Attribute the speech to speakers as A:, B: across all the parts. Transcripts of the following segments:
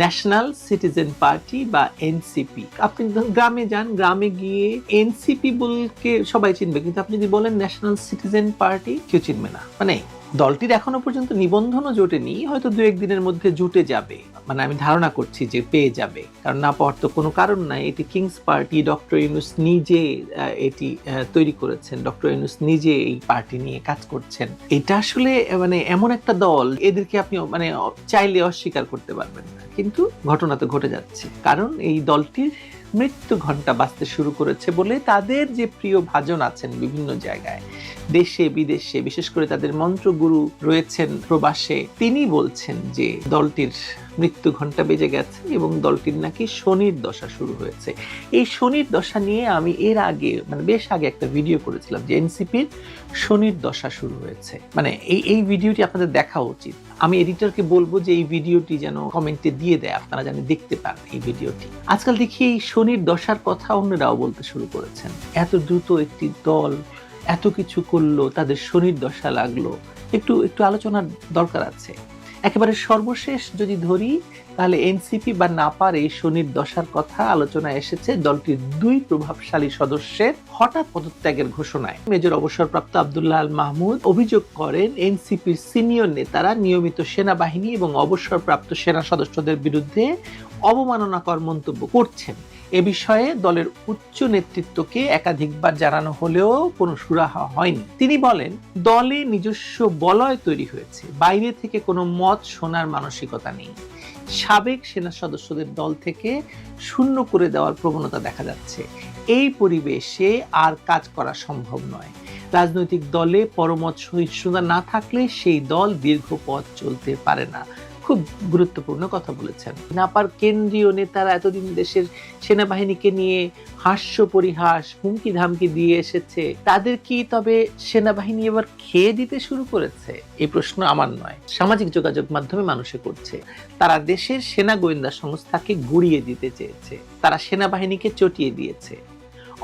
A: National citizen party বা NCP আপনি গ্রামে যান, গ্রামে গিয়ে এনসিপি বলকে সবাই চিনবে, কিন্তু আপনি যদি বলেন ন্যাশনাল সিটিজেন পার্টি কেউ চিনবে না। মানে দলটির এখনও পর্যন্ত নিবন্ধনও জোটেনি, হয়তো দু একদিনের মধ্যে জুটে যাবে। মানে আমি ধারণা করছি যে পেয়ে যাবে। কারণ না পাওয়ার তো কোনো কারণ নাই। এটি কিংস পার্টি ডক্টর ইউনুস নিজে এটি তৈরি করেছেন। ডক্টর ইউনুস নিজে এই পার্টি নিয়ে কাজ করছেন। এটা আসলে মানে এমন একটা দল, এদেরকে আপনি মানে চাইলে অস্বীকার করতে পারবেন না। কিন্তু ঘটনা তো ঘটে যাচ্ছে। কারণ এই দলটির মৃত্যু ঘণ্টা বাঁচতে শুরু করেছে বলে তাদের যে প্রিয় ভাজন আছেন বিভিন্ন জায়গায় দেশে, বিদেশে, বিশেষ করে তাদের মন্ত্রগুরু রয়েছেন প্রবাসে, তিনি বলছেন যে দলটির মৃত্যু ঘণ্টা বেজে গেছে এবং দলটির নাকি শনির দশা শুরু হয়েছে। এই শনির দশা নিয়ে আমি এর আগে মানে বেশ আগে একটা ভিডিও করেছিলাম যে এনসিপির শনির দশা শুরু হয়েছে। মানে এই এই ভিডিওটি আপনাদের দেখা উচিত। আমি এডিটরকে বলব যে এই ভিডিওটি যেন কমেন্টে দিয়ে দেয়, আপনারা যেন দেখতে পান এই ভিডিওটি। আজকাল দেখি এই শনির দশার কথা অন্যরাও বলতে শুরু করেছেন। এত দ্রুত একটি দল এত কিছু করল, তাদের শনির দশা লাগল। একটু একটু আলোচনার দরকার আছে। একেবারে সর্বশেষ যদি ধরি, তাহলে এনসিপি বা নাপার এই শনির দশার কথা আলোচনা এসেছে দলটির দুই প্রভাবশালী সদস্যের হঠাৎ পদত্যাগের ঘোষণায়। মেজর অবসরপ্রাপ্ত আব্দুল্লাহ আল মাহমুদ অভিযোগ করেন, এনসিপির সিনিয়র নেতারা নিয়মিত সেনাবাহিনী এবং অবসরপ্রাপ্ত সেনা সদস্যদের বিরুদ্ধে অবমাননাকর মন্তব্য করছেন। এ বিষয়ে দলের উচ্চ নেতৃত্বকে একাধিকবার জানানো হলেও কোনো সুরাহা হয়নি। তিনি বলেন, দলে নিজস্ব বলয় তৈরি হয়েছে, বাইরে থেকে কোনো মত শোনার মানসিকতা নেই। সাবেক সেনা সদস্যদের দল থেকে শূন্য করে দেওয়ার প্রবণতা দেখা যাচ্ছে। এই পরিবেশে আর কাজ করা সম্ভব নয়। রাজনৈতিক দলে পরমত সহিষ্ণুতা না থাকলে সেই দল দীর্ঘ পথ চলতে পারে না। খুব গুরুত্বপূর্ণ কথা বলেছেন। নাপার কেন্দ্রীয় নেতারা এতদিন দেশের সেনাবাহিনীকে নিয়ে হাস্য পরিহাস হুমকি ধামকি দিয়ে এসেছে, তাদের কি তবে সেনাবাহিনী এবার খেয়ে দিতে শুরু করেছে? এই প্রশ্ন আমার নয়। সামাজিক যোগাযোগ মাধ্যমে মানুষে করছে। তারা দেশের সেনা গোয়েন্দা সংস্থাকে গুড়িয়ে দিতে চেয়েছে। তারা সেনাবাহিনীকে চটিয়ে দিয়েছে।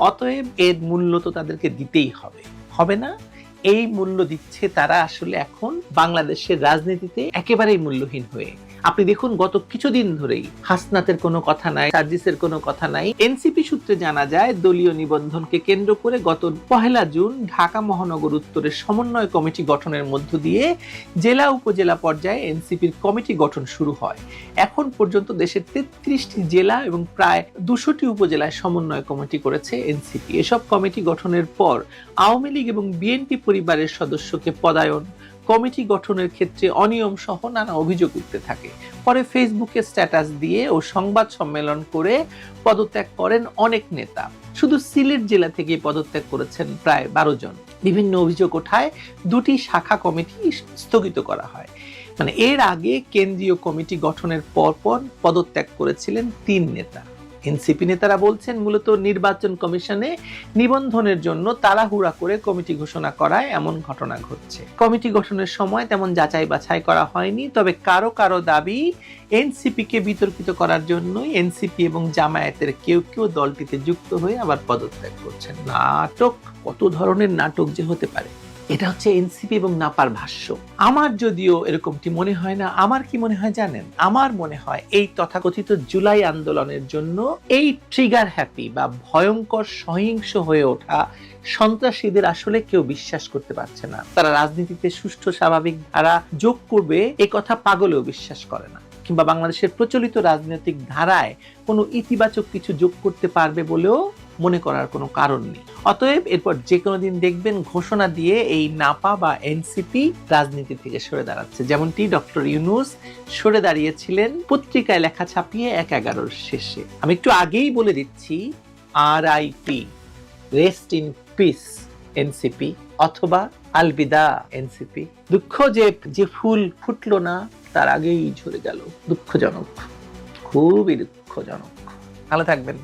A: অতএব এর মূল্য তো তাদেরকে দিতেই হবে। হবে না? এই মূল্য দিচ্ছে তারা আসলে এখন বাংলাদেশের রাজনীতিতে একেবারেই মূল্যহীন হয়ে। আপনি দেখুন, গত কিছুদিন ধরেই হাসনাতের কোনো কথা নাই, সার্জিসের কোনো কথা নাই। এনসিপি সূত্রে জানা যায়, দলীয় নিবন্ধনকে কেন্দ্র করে গত পহেলা জুন ঢাকা মহানগর উত্তরের সমন্বয় কমিটি গঠনের মধ্য দিয়ে জেলা উপজেলা পর্যায়ে এনসিপির কমিটি গঠন শুরু হয়। এখন পর্যন্ত দেশের তেত্রিশটি জেলা এবং প্রায় দুশোটি উপজেলায় সমন্বয় কমিটি করেছে এনসিপি। এসব কমিটি গঠনের পর আওয়ামী লীগ এবং বিএনপি পরিবারের সদস্যকে পদায়ন কমিটি গঠনের ক্ষেত্রে অনিয়ম সহ নানা অভিযোগ উঠতে থাকে। পরে ফেসবুকে স্ট্যাটাস দিয়ে ও সংবাদ সম্মেলন করে পদত্যাগ করেন অনেক নেতা। শুধু সিলেট জেলা থেকে পদত্যাগ করেছেন প্রায় বারো জন। বিভিন্ন অভিযোগ ওঠায় দুটি শাখা কমিটি স্থগিত করা হয়। মানে এর আগে কেন্দ্রীয় কমিটি গঠনের পরপর পদত্যাগ করেছিলেন তিন নেতা। এনসিপি নেতারা বলছেন, মূলত নির্বাচন কমিশনে নিবন্ধনের জন্য তাড়াহুড়া করে কমিটি ঘোষণা করায় এমন ঘটনা ঘটছে। কমিটি গঠনের সময় তেমন যাচাই বাছাই করা হয়নি, তবে কারও কারও দাবি এনসিপি কে বিতর্কিত করার জন্যই এনসিপি এবং জামায়াতের কেউ কেউ দলটিতে যুক্ত হয়ে আবার পদত্যাগ করছেন। নাটক, কত ধরনের নাটক যে হতে পারে। এটা হচ্ছে এনসিপি এবং নাপার ভাষ্য। আমার যদিও এরকমটি মনে হয় না, আমার কি মনে হয় জানেন? আমার মনে হয় এই তথাকথিত জুলাই আন্দোলনের জন্য এই ট্রিগার হ্যাপি বা ভয়ঙ্কর সহিংস হয়ে ওঠা সন্ত্রাসীদের আসলে কেউ বিশ্বাস করতে পারছে না। তারা রাজনীতিতে সুষ্ঠু, স্বাভাবিক ধারা যোগ করবে, এ কথা পাগলেও বিশ্বাস করে না। কিংবা বাংলাদেশের প্রচলিত রাজনৈতিক ধারায় কোনো ইতিবাচক কিছু যোগ করতে পারবে বলেও মনে করার কোনো কারণ নেই। অতএব এরপর যে কোনো দিন দেখবেন ঘোষণা দিয়ে এই নাপা বা এনসিপি রাজনীতি থেকে সরে দাঁড়াচ্ছে। যেমনটি ডক্টর ইউনুস সরে দাঁড়িয়েছিলেন পত্রিকায় লেখা ছাপিয়ে এক এগারোর শেষে। আমি একটু আগেই বলে দিচ্ছি R IP rest in peace NCP অথবা আলবিদা এনসিপি। দুঃখ যে যে ফুল ফুটলো না, তার আগেই ঝরে গেল। দুঃখজনক, খুবই দুঃখজনক। ভালো থাকবেন।